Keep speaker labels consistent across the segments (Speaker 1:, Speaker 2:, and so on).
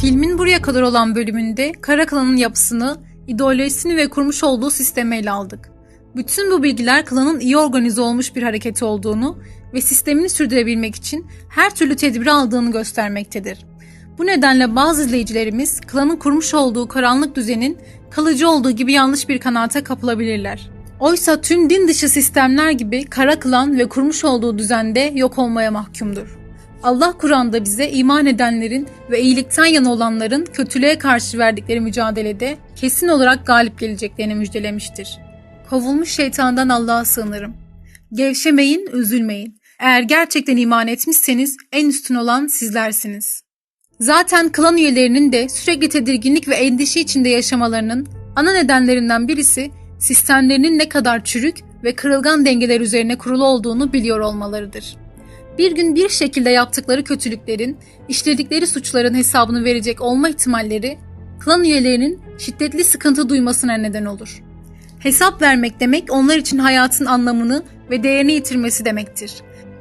Speaker 1: Filmin buraya kadar olan bölümünde Kara yapısını, ideolojisini ve kurmuş olduğu sistemi ele aldık. Bütün bu bilgiler klanın iyi organize olmuş bir hareket olduğunu ve sistemini sürdürebilmek için her türlü tedbiri aldığını göstermektedir. Bu nedenle bazı izleyicilerimiz klanın kurmuş olduğu karanlık düzenin kalıcı olduğu gibi yanlış bir kanaate kapılabilirler. Oysa tüm din dışı sistemler gibi kara klan ve kurmuş olduğu düzende yok olmaya mahkumdur. Allah Kur'an'da bize iman edenlerin ve iyilikten yana olanların kötülüğe karşı verdikleri mücadelede kesin olarak galip geleceklerini müjdelemiştir. Kovulmuş şeytandan Allah'a sığınırım. Gevşemeyin, üzülmeyin. Eğer gerçekten iman etmişseniz en üstün olan sizlersiniz. Zaten klan üyelerinin de sürekli tedirginlik ve endişe içinde yaşamalarının ana nedenlerinden birisi sistemlerinin ne kadar çürük ve kırılgan dengeler üzerine kurulu olduğunu biliyor olmalarıdır. Bir gün bir şekilde yaptıkları kötülüklerin, işledikleri suçların hesabını verecek olma ihtimalleri klan üyelerinin şiddetli sıkıntı duymasına neden olur. Hesap vermek demek onlar için hayatın anlamını ve değerini yitirmesi demektir.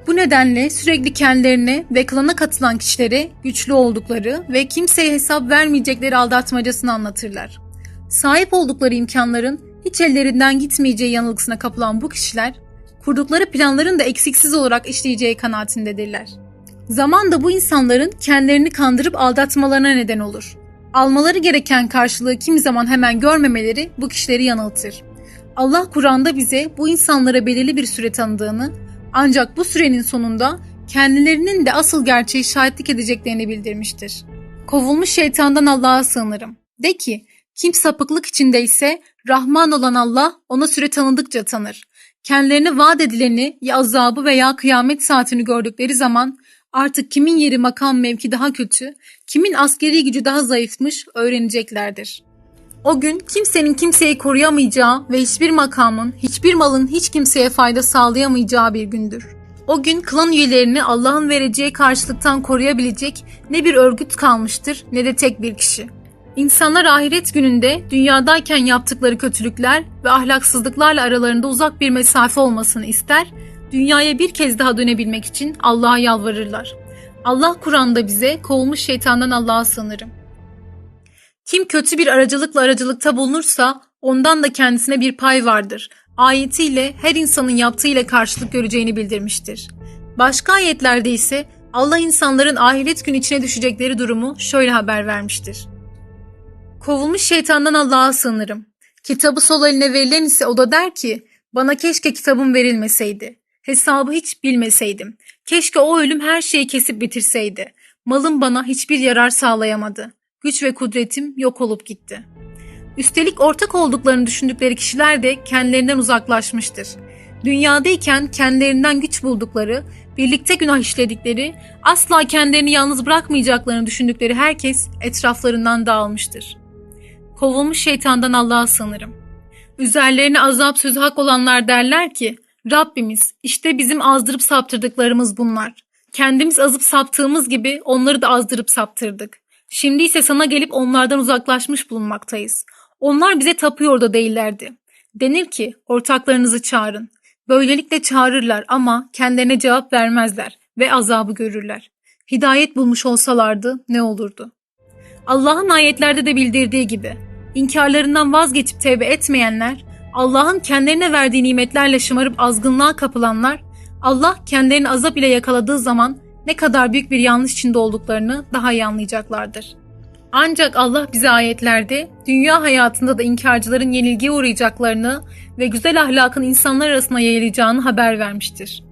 Speaker 1: Bu nedenle sürekli kendilerine ve klana katılan kişilere güçlü oldukları ve kimseye hesap vermeyecekleri aldatmacasını anlatırlar. Sahip oldukları imkanların hiç ellerinden gitmeyeceği yanılgısına kapılan bu kişiler, kurdukları planların da eksiksiz olarak işleyeceği kanaatindedirler. Zaman da bu insanların kendilerini kandırıp aldatmalarına neden olur. Almaları gereken karşılığı kimi zaman hemen görmemeleri bu kişileri yanıltır. Allah Kur'an'da bize bu insanlara belirli bir süre tanıdığını ancak bu sürenin sonunda kendilerinin de asıl gerçeği şahitlik edeceklerini bildirmiştir. Kovulmuş şeytandan Allah'a sığınırım. De ki, kim sapıklık içindeyse Rahman olan Allah ona süre tanıdıkça tanır. Kendilerine vaat edileni ya azabı veya kıyamet saatini gördükleri zaman artık kimin yeri makam mevki daha kötü, kimin askeri gücü daha zayıfmış öğreneceklerdir. O gün kimsenin kimseyi koruyamayacağı ve hiçbir makamın, hiçbir malın hiç kimseye fayda sağlayamayacağı bir gündür. O gün klan üyelerini Allah'ın vereceği karşılıktan koruyabilecek ne bir örgüt kalmıştır ne de tek bir kişi. İnsanlar ahiret gününde dünyadayken yaptıkları kötülükler ve ahlaksızlıklarla aralarında uzak bir mesafe olmasını ister, dünyaya bir kez daha dönebilmek için Allah'a yalvarırlar. Allah Kur'an'da bize kovulmuş şeytandan Allah'a sığınırım. Kim kötü bir aracılıkla aracılıkta bulunursa ondan da kendisine bir pay vardır. Ayetiyle her insanın yaptığıyla karşılık göreceğini bildirmiştir. Başka ayetlerde ise Allah insanların ahiret gün içine düşecekleri durumu şöyle haber vermiştir. Kovulmuş şeytandan Allah'a sığınırım. Kitabı sol eline verilen ise o da der ki, bana keşke kitabım verilmeseydi. Hesabı hiç bilmeseydim. Keşke o ölüm her şeyi kesip bitirseydi. Malım bana hiçbir yarar sağlayamadı. Güç ve kudretim yok olup gitti. Üstelik ortak olduklarını düşündükleri kişiler de kendilerinden uzaklaşmıştır. Dünyadayken kendilerinden güç buldukları, birlikte günah işledikleri, asla kendilerini yalnız bırakmayacaklarını düşündükleri herkes etraflarından dağılmıştır. Kovulmuş şeytandan Allah'a sığınırım. Üzerlerine azap sözü hak olanlar derler ki, Rabbimiz işte bizim azdırıp saptırdıklarımız bunlar. Kendimiz azıp saptığımız gibi onları da azdırıp saptırdık. Şimdi ise sana gelip onlardan uzaklaşmış bulunmaktayız. Onlar bize tapıyor da değillerdi. Denir ki ortaklarınızı çağırın. Böylelikle çağırırlar ama kendilerine cevap vermezler ve azabı görürler. Hidayet bulmuş olsalardı ne olurdu? Allah'ın ayetlerde de bildirdiği gibi inkarlarından vazgeçip tevbe etmeyenler, Allah'ın kendilerine verdiği nimetlerle şımarıp azgınlığa kapılanlar, Allah kendilerini azap ile yakaladığı zaman ne kadar büyük bir yanlış içinde olduklarını daha iyi anlayacaklardır. Ancak Allah bize ayetlerde dünya hayatında da inkarcıların yenilgiye uğrayacaklarını ve güzel ahlakın insanlar arasına yayılacağını haber vermiştir.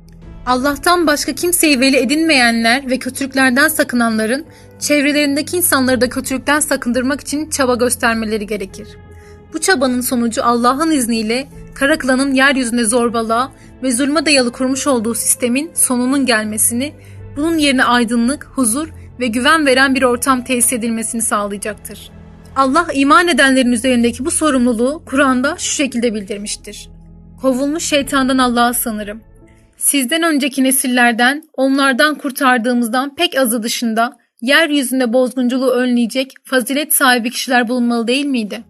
Speaker 1: Allah'tan başka kimseyi veli edinmeyenler ve kötülüklerden sakınanların çevrelerindeki insanları da kötülükten sakındırmak için çaba göstermeleri gerekir. Bu çabanın sonucu Allah'ın izniyle Kara Klan'ın yeryüzünde zorbalığa ve zulme dayalı kurmuş olduğu sistemin sonunun gelmesini, bunun yerine aydınlık, huzur ve güven veren bir ortam tesis edilmesini sağlayacaktır. Allah iman edenlerin üzerindeki bu sorumluluğu Kur'an'da şu şekilde bildirmiştir. Kovulmuş şeytandan Allah'a sığınırım. Sizden önceki nesillerden, onlardan kurtardığımızdan pek azı dışında yeryüzünde bozgunculuğu önleyecek fazilet sahibi kişiler bulunmalı değil miydi?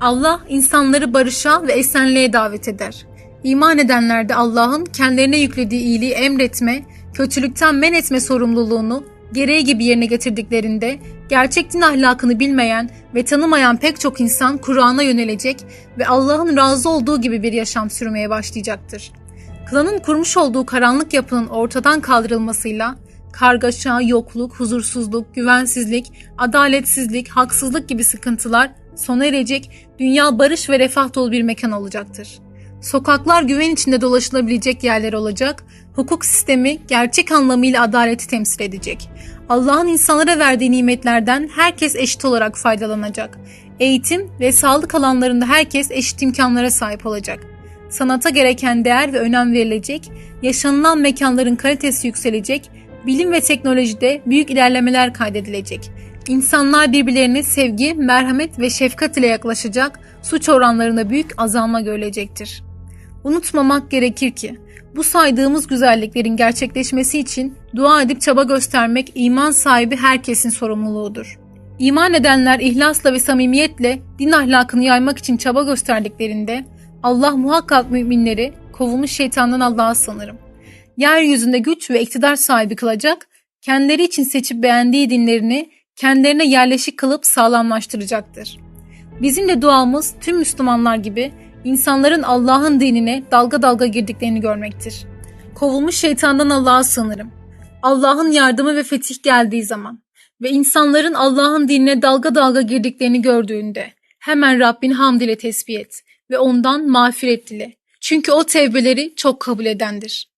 Speaker 1: Allah insanları barışa ve esenliğe davet eder. İman edenler de Allah'ın kendilerine yüklediği iyiliği emretme, kötülükten men etme sorumluluğunu gereği gibi yerine getirdiklerinde gerçek din ahlakını bilmeyen ve tanımayan pek çok insan Kur'an'a yönelecek ve Allah'ın razı olduğu gibi bir yaşam sürmeye başlayacaktır. Klanın kurmuş olduğu karanlık yapının ortadan kaldırılmasıyla kargaşa, yokluk, huzursuzluk, güvensizlik, adaletsizlik, haksızlık gibi sıkıntılar sona erecek, dünya barış ve refah dolu bir mekan olacaktır. Sokaklar güven içinde dolaşılabilecek yerler olacak, hukuk sistemi gerçek anlamıyla adaleti temsil edecek. Allah'ın insanlara verdiği nimetlerden herkes eşit olarak faydalanacak. Eğitim ve sağlık alanlarında herkes eşit imkanlara sahip olacak. Sanata gereken değer ve önem verilecek, yaşanılan mekanların kalitesi yükselecek, bilim ve teknolojide büyük ilerlemeler kaydedilecek. İnsanlar birbirlerine sevgi, merhamet ve şefkat ile yaklaşacak, suç oranlarında büyük azalma görecektir. Unutmamak gerekir ki bu saydığımız güzelliklerin gerçekleşmesi için dua edip çaba göstermek iman sahibi herkesin sorumluluğudur. İman edenler ihlasla ve samimiyetle din ahlakını yaymak için çaba gösterdiklerinde Allah muhakkak müminleri kovulmuş şeytandan Allah'a sanırım. Yeryüzünde güç ve iktidar sahibi kılacak, kendileri için seçip beğendiği dinlerini kendilerine yerleşik kılıp sağlamlaştıracaktır. Bizim de duamız tüm Müslümanlar gibi insanların Allah'ın dinine dalga dalga girdiklerini görmektir. Kovulmuş şeytandan Allah'a sığınırım. Allah'ın yardımı ve fetih geldiği zaman ve insanların Allah'ın dinine dalga dalga girdiklerini gördüğünde hemen Rabbin hamd ile tesbih et ve ondan mağfiret dile. Çünkü o tevbeleri çok kabul edendir.